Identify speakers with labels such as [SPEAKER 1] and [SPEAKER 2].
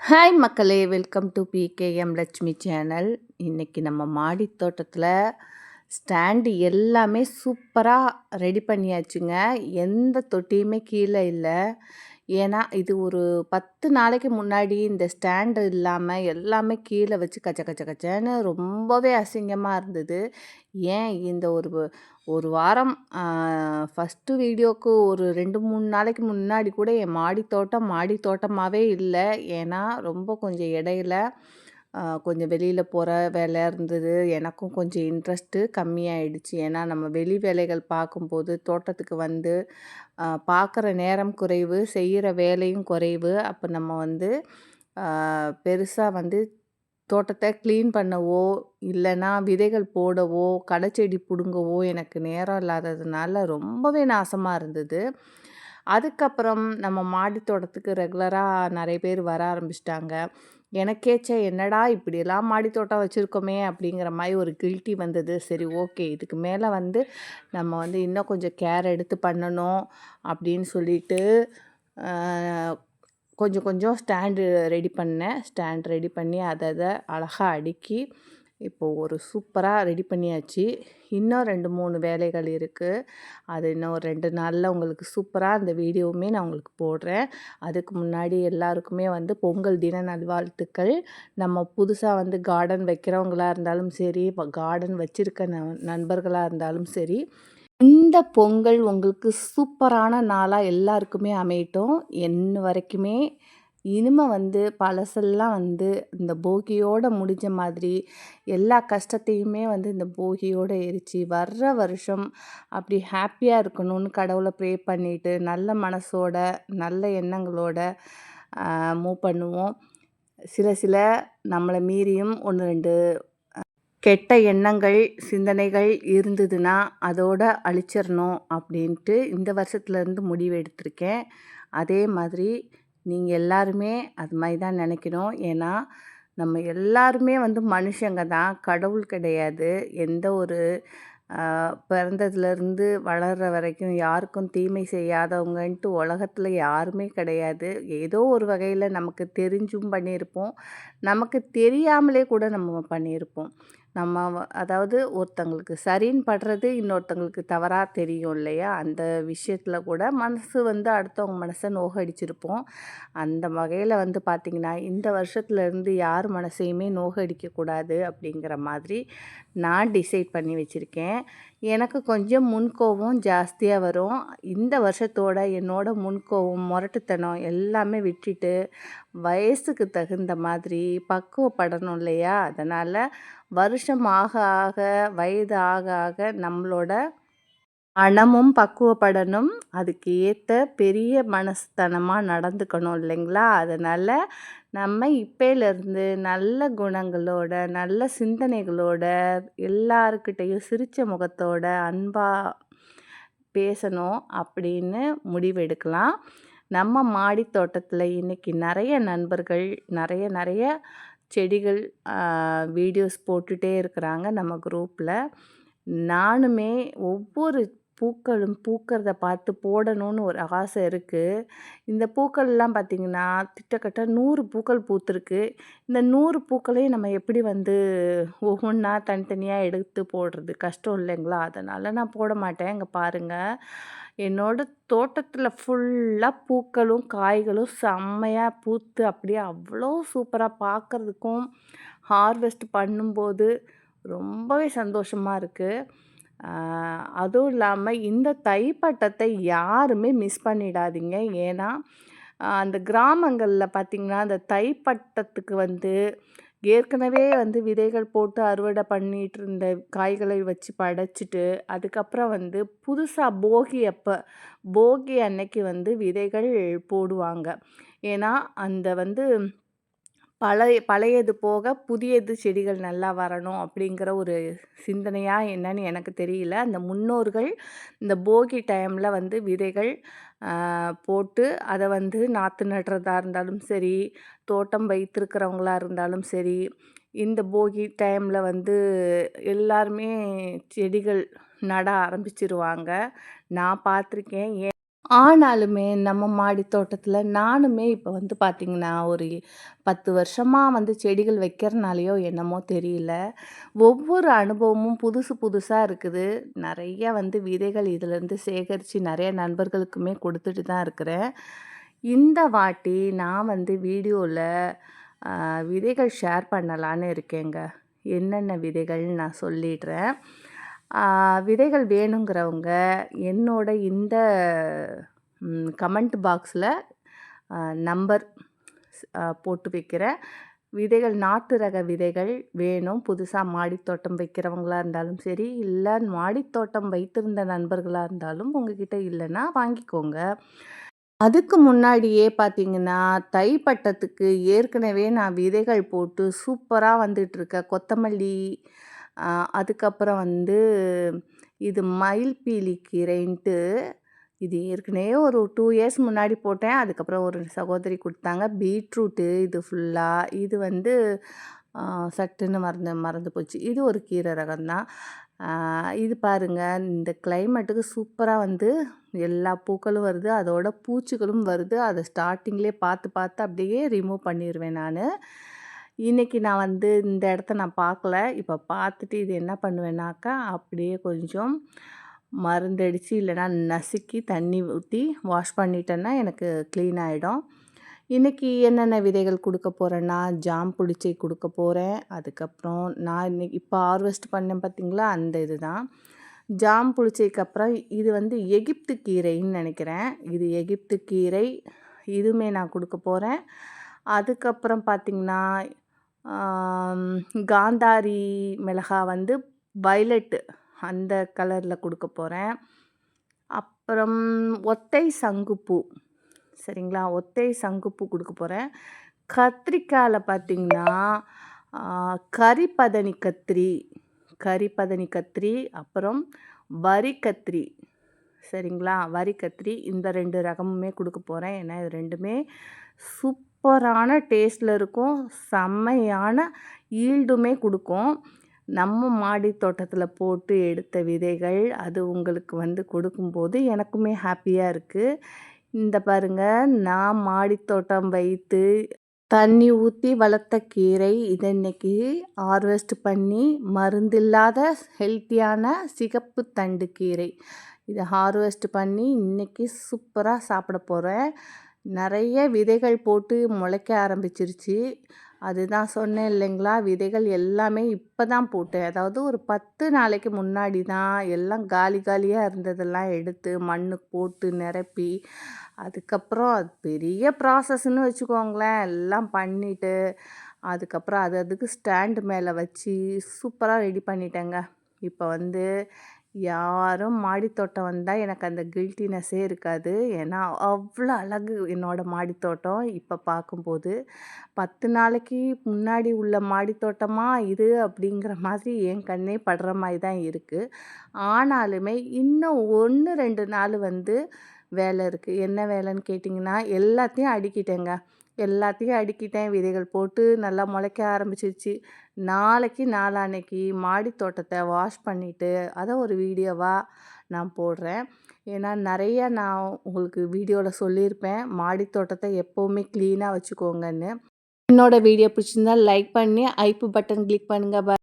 [SPEAKER 1] Hi மக்களே. Welcome to PKM Lakshmi channel இன்றைக்கி நம்ம மாடி தோட்டத்தில் ஸ்டாண்டு எல்லாமே சூப்பராக ரெடி பண்ணியாச்சுங்க. எந்த தொட்டியுமே கீழே இல்லை. ஏன்னா இது ஒரு பத்து நாளைக்கு முன்னாடி இந்த ஸ்டாண்டு இல்லாமல் எல்லாமே கீழே வச்சு கச்ச கச்ச கச்சன்னு ரொம்பவே அசிங்கமாக இருந்தது. ஏன் இந்த ஒரு ஒரு வாரம் ஃபஸ்ட்டு வீடியோவுக்கு ஒரு ரெண்டு மூணு நாளைக்கு முன்னாடி கூட என் மாடி தோட்டம் மாடி தோட்டமாகவே இல்லை. ஏன்னா ரொம்ப கொஞ்சம் இடையில கொஞ்சம் வெளியில் போகிற வேலை இருந்தது. எனக்கும் கொஞ்சம் இன்ட்ரெஸ்ட்டு கம்மியாயிடுச்சு. ஏன்னா நம்ம வெளி வேலைகள் பார்க்கும்போது தோட்டத்துக்கு வந்து பார்க்குற நேரம் குறைவு செய்கிற வேலையும் குறைவு. அப்போ நம்ம வந்து பெருசாக வந்து தோட்டத்தை க்ளீன் பண்ணவோ இல்லைன்னா விதைகள் போடவோ களைச்செடி பிடுங்கவோ எனக்கு நேரம் இல்லாததுனால ரொம்பவே நாசமாக இருந்தது. அதுக்கப்புறம் நம்ம மாடி தோட்டத்துக்கு ரெகுலராக நிறைய பேர் வர ஆரம்பிச்சிட்டாங்க. எனக்கேச்ச என்னடா இப்படியெல்லாம் மாடி தோட்டம் வச்சுருக்கோமே அப்படிங்கிற மாதிரி ஒரு கில்ட்டி வந்தது. சரி ஓகே. இதுக்கு மேலே வந்து நம்ம வந்து இன்னும் கொஞ்சம் கேர் எடுத்து பண்ணணும் அப்படின்னு சொல்லிட்டு கொஞ்சம் கொஞ்சம் ஸ்டாண்டு ரெடி பண்ணேன். ஸ்டாண்ட் ரெடி பண்ணி அதை அதை அழகாக அடுக்கி இப்போது ஒரு சூப்பராக ரெடி பண்ணியாச்சு. இன்னும் ரெண்டு மூணு வேலைகள் இருக்குது அது இன்னும் ஒரு ரெண்டு நாளில் உங்களுக்கு சூப்பராக அந்த வீடியோவுமே நான் உங்களுக்கு போடுறேன். அதுக்கு முன்னாடி எல்லாருக்குமே வந்து பொங்கல் தின நல்வாழ்த்துக்கள். நம்ம புதுசாக வந்து கார்டன் வைக்கிறவங்களாக இருந்தாலும் சரி கார்டன் வச்சுருக்க ந நண்பர்களாக இருந்தாலும் சரி இந்த பொங்கல் உங்களுக்கு சூப்பரான நாளாக எல்லாருக்குமே அமையட்டும். என்ன வரைக்குமே இனிமே வந்து பழசெல்லாம் வந்து இந்த போகியோடு முடிஞ்ச மாதிரி எல்லா கஷ்டத்தையுமே வந்து இந்த போகியோடு எரித்து வர்ற வருஷம் அப்படி ஹாப்பியாக இருக்கணும்னு கடவுளை ப்ரே பண்ணிவிட்டு நல்ல மனசோட நல்ல எண்ணங்களோட மூவ் பண்ணுவோம். சில சில நம்மளை மீறியும் ஒன்று ரெண்டு கெட்ட எண்ணங்கள் சிந்தனைகள் இருந்ததுன்னா அதோட அழிச்சிடணும் அப்படின்ட்டு இந்த வருஷத்துலேருந்து முடிவு எடுத்திருக்கேன். அதே மாதிரி நீங்கள் எல்லாருமே அது மாதிரி தான் நினைக்கணும். ஏன்னா நம்ம எல்லாருமே வந்து மனுஷங்க தான். கடவுள் கிடையாது. எந்த ஒரு பிறந்ததுலேருந்து வளர்கிற வரைக்கும் யாருக்கும் தீமை செய்யாதவங்கன்ட்டு உலகத்தில் யாருமே கிடையாது. ஏதோ ஒரு வகையில் நமக்கு தெரிஞ்சும் பண்ணியிருப்போம். நமக்கு தெரியாமலே கூட நம்ம பண்ணியிருப்போம். நம்ம அதாவது ஒருத்தங்களுக்கு சரின்னு படுறது இன்னொருத்தங்களுக்கு தவறாக தெரியும் இல்லையா? அந்த விஷயத்தில் கூட மனசு வந்து அடுத்தவங்க மனசை நோகடிச்சிருப்போம். அந்த வகையில் வந்து பார்த்திங்கன்னா இந்த வருஷத்துலேருந்து யார் மனசையுமே நோகடிக்கக்கூடாது அப்படிங்கிற மாதிரி நான் டிசைட் பண்ணி வச்சுருக்கேன். எனக்கு கொஞ்சம் முன்கோபம் ஜாஸ்தியாக வரும். இந்த வருஷத்தோட என்னோட முன்கோபம் முரட்டுத்தனம் எல்லாமே விட்டுட்டு வயசுக்கு தகுந்த மாதிரி பக்குவப்படணும் இல்லையா? அதனால் வருஷம் ஆக ஆக வயது ஆக ஆக நம்மளோட மனமும் பக்குவப்படணும். அதுக்கு ஏற்ற பெரிய மனசுத்தனமாக நடந்துக்கணும் இல்லைங்களா? அதனால் நம்ம இப்போலேருந்து நல்ல குணங்களோட நல்ல சிந்தனைகளோட எல்லாருக்கிட்டேயும் சிரித்த முகத்தோட அன்பாக பேசணும் அப்படின்னு முடிவெடுக்கலாம். நம்ம மாடி தோட்டத்தில் இன்றைக்கி நிறைய நண்பர்கள் நிறைய நிறைய செடிகள் வீடியோஸ் போட்டுகிட்டே இருக்கிறாங்க நம்ம குரூப்பில் நானுமே ஒவ்வொரு பூக்களும் பூக்கிறத பார்த்து போடணும்னு ஒரு ஆசை இருக்குது இந்த பூக்கள்லாம் பார்த்திங்கன்னா திட்டக்கட்ட நூறு பூக்கள் பூத்துருக்கு. இந்த நூறு பூக்களையும் நம்ம எப்படி வந்து ஒவ்வொன்றா தனித்தனியாக எடுத்து போடுறது? கஷ்டம் இல்லைங்களா? அதனால் நான் போட மாட்டேன். இங்கே பாருங்கள் என்னோடய தோட்டத்தில் ஃபுல்லாக பூக்களும் காய்களும் செம்மையாக பூத்து அப்படியே அவ்வளோ சூப்பராக பார்க்குறதுக்கும் ஹார்வெஸ்ட் பண்ணும்போது ரொம்பவே சந்தோஷமாக இருக்குது அதுவும் இல்லாமல் இந்த தைப்பட்டத்தை யாருமே மிஸ் பண்ணிடாதீங்க. ஏன்னா அந்த கிராமங்களில் பார்த்திங்கன்னா அந்த தைப்பட்டத்துக்கு வந்து ஏற்கனவே வந்து விதைகள் போட்டு அறுவடை பண்ணிகிட்டு இருந்த காய்களை வச்சு படைச்சிட்டு அதுக்கப்புறம் வந்து புதுசாக போகி அப்போ போகி அன்னைக்கு வந்து விதைகள் போடுவாங்க. ஏன்னா அந்த வந்து பழைய பழையது போக புதியது செடிகள் நல்லா வரணும் அப்படிங்கிற ஒரு சிந்தனையாக என்னன்னு எனக்கு தெரியல. அந்த முன்னோர்கள் இந்த போகி டைமில் வந்து விதைகள் போட்டு அதை வந்து நாற்று நடுறதா இருந்தாலும் சரி தோட்டம் வைத்திருக்கிறவங்களா இருந்தாலும் சரி இந்த போகி டைமில் வந்து எல்லாருமே செடிகள் நட ஆரம்பிச்சிருவாங்க. நான் பார்த்துருக்கேன் ஏன் ஆனாலுமே நம்ம மாடி தோட்டத்தில் நானுமே இப்போ வந்து பார்த்திங்கன்னா ஒரு பத்து வருஷமாக வந்து செடிகள் வைக்கிறனாலையோ என்னமோ தெரியல. ஒவ்வொரு அனுபவமும் புதுசு புதுசாக இருக்குது. நிறைய வந்து விதைகள் இதிலேருந்து சேகரித்து நிறைய நண்பர்களுக்குமே கொடுத்துட்டு தான் இருக்கிறேன். இந்த வாட்டி நான் வந்து வீடியோவில் விதைகள் ஷேர் பண்ணலான்னு இருக்கேங்க. என்னென்ன விதைகள்னு நான் சொல்லிடுறேன். விதைகள் வேணுங்கிறவங்க என்னோட இந்த கமெண்ட் பாக்ஸில் நம்பர் போட்டு வைக்கிறேன். விதைகள் நாட்டு ரக விதைகள் வேணும். புதுசாக மாடித்தோட்டம் வைக்கிறவங்களா இருந்தாலும் சரி, இல்லை மாடித்தோட்டம் வைத்திருந்த நண்பர்களாக இருந்தாலும் உங்ககிட்ட இல்லைன்னா வாங்கிக்கோங்க. அதுக்கு முன்னாடியே பார்த்தீங்கன்னா, தை பட்டத்துக்கு ஏற்கனவே நான் விதைகள் போட்டு சூப்பராக வந்துட்டுருக்க கொத்தமல்லி, அதுக்கப்புறம் வந்து இது மயில்பீலி கீரைன்ட்டு, இது ஏற்கனவே ஒரு டூ இயர்ஸ் முன்னாடி போட்டேன். அதுக்கப்புறம் ஒரு சகோதரி கொடுத்தாங்க பீட்ரூட்டு இது ஃபுல்லாக இது வந்து சட்டுன்னு மறந்து மறந்து போச்சு. இது ஒரு கீரை ரகம் தான். இது பாருங்கள் இந்த கிளைமேட்டுக்கு சூப்பராக வந்து எல்லா பூக்களும் வருது. அதோட பூச்சிகளும் வருது. அதை ஸ்டார்டிங்லேயே பார்த்து பார்த்து அப்படியே ரிமூவ் பண்ணிடுவேன் நான் இன்றைக்கி நான் வந்து இந்த இடத்த நான் பார்க்கல. இப்போ பார்த்துட்டு இது என்ன பண்ணுவேன்னாக்கா, அப்படியே கொஞ்சம் மருந்தடிச்சு இல்லைன்னா நசுக்கி தண்ணி ஊற்றி வாஷ் பண்ணிட்டேன்னா எனக்கு க்ளீன் ஆகிடும் இன்றைக்கி என்னென்ன விதைகள் கொடுக்க போகிறேன்னா ஜாம் புளிச்சை கொடுக்க போகிறேன் அதுக்கப்புறம் நான் இன்னைக்கு இப்போ ஹார்வெஸ்ட் பண்ணேன் பார்த்தீங்களா, அந்த இதுதான். ஜாம் புளிச்சைக்கு அப்புறம் இது வந்து எகிப்து கீரைன்னு நினைக்கிறேன் இது எகிப்து கீரை. இதுவுமே நான் கொடுக்க போகிறேன் அதுக்கப்புறம் பார்த்தீங்கன்னா, காந்தாரி மிளகா வந்து வயலட் அந்த கலரில் கொடுக்க போகிறேன் அப்புறம் ஒத்தை சங்குப்பூ. சரிங்களா? ஒத்தை சங்குப்பூ கொடுக்க போகிறேன் கத்திரிக்காயில் பார்த்திங்கன்னா கறிப்பதனி கரிபதனி கத்திரி, கரிபதனி கத்திரி, அப்புறம் வரி கத்திரி. சரிங்களா? வரி கத்திரி இந்த ரெண்டு ரகமுமே கொடுக்க போகிறேன் ஏன்னா இது ரெண்டுமே சூப் சூப்பரான டேஸ்டில் இருக்கும். செம்மையான ஈல்டுமே கொடுக்கும் நம்ம மாடி தோட்டத்தில் போட்டு எடுத்த விதைகள், அது உங்களுக்கு வந்து கொடுக்கும்போது எனக்குமே ஹாப்பியாக இருக்குது இந்த பாருங்க, நான் மாடித்தோட்டம் வைத்து தண்ணி ஊற்றி வளர்த்த கீரை. இதை இன்றைக்கி ஹார்வெஸ்ட் பண்ணி மருந்தில்லாத ஹெல்த்தியான சிகப்பு தண்டு கீரை. இதை ஹார்வெஸ்ட் பண்ணி இன்றைக்கி சூப்பராக சாப்பிட போகிறேன் நிறைய விதைகள் போட்டு முளைக்க ஆரம்பிச்சிருச்சு. அதுதான் சொன்னேன் இல்லைங்களா, விதைகள் எல்லாமே இப்போ தான் போட்டேன். அதாவது ஒரு 10 நாளைக்கு முன்னாடி தான் எல்லாம் காலி காலியாக இருந்ததெல்லாம் எடுத்து மண்ணு போட்டு நிரப்பி, அதுக்கப்புறம் அது பெரிய ப்ராசஸ்ன்னு வச்சுக்கோங்களேன். எல்லாம் பண்ணிவிட்டு அதுக்கப்புறம் அது அதுக்கு ஸ்டாண்டு மேலே வச்சு சூப்பராக ரெடி பண்ணிட்டேங்க. இப்போ வந்து யாரும் மாடித்தோட்டம் வந்தால் எனக்கு அந்த கில்ட்டினஸ்ஸே இருக்காது. ஏன்னா அவ்வளோ அழகு என்னோடய மாடித்தோட்டம் இப்போ பார்க்கும்போது. 10 நாளைக்கு முன்னாடி உள்ள மாடித்தோட்டமாக இது அப்படிங்கிற மாதிரி என் கண்ணே படுற மாதிரி தான் இருக்குது ஆனாலுமே இன்னும் 1, 2 நாள் வந்து வேலை இருக்குது என்ன வேலைன்னு கேட்டிங்கன்னா எல்லாத்தையும் அடிக்கிட்டேங்க எல்லாத்தையும் அடுக்கிட்டேன். விதைகள் போட்டு நல்லா முளைக்க ஆரம்பிச்சிருச்சு. நாளைக்கு, நாளான்னைக்கு மாடி தோட்டத்தை வாஷ் பண்ணிவிட்டு அதை ஒரு வீடியோவாக நான் போடுறேன். ஏன்னா நிறைய நான் உங்களுக்கு வீடியோவில் சொல்லியிருப்பேன். மாடி தோட்டத்தை எப்போவுமே க்ளீனாக வச்சுக்கோங்கன்னு. என்னோடய வீடியோ பிடிச்சிருந்தா லைக் பண்ணி, ஐப்பு பட்டன் கிளிக் பண்ணுங்கள்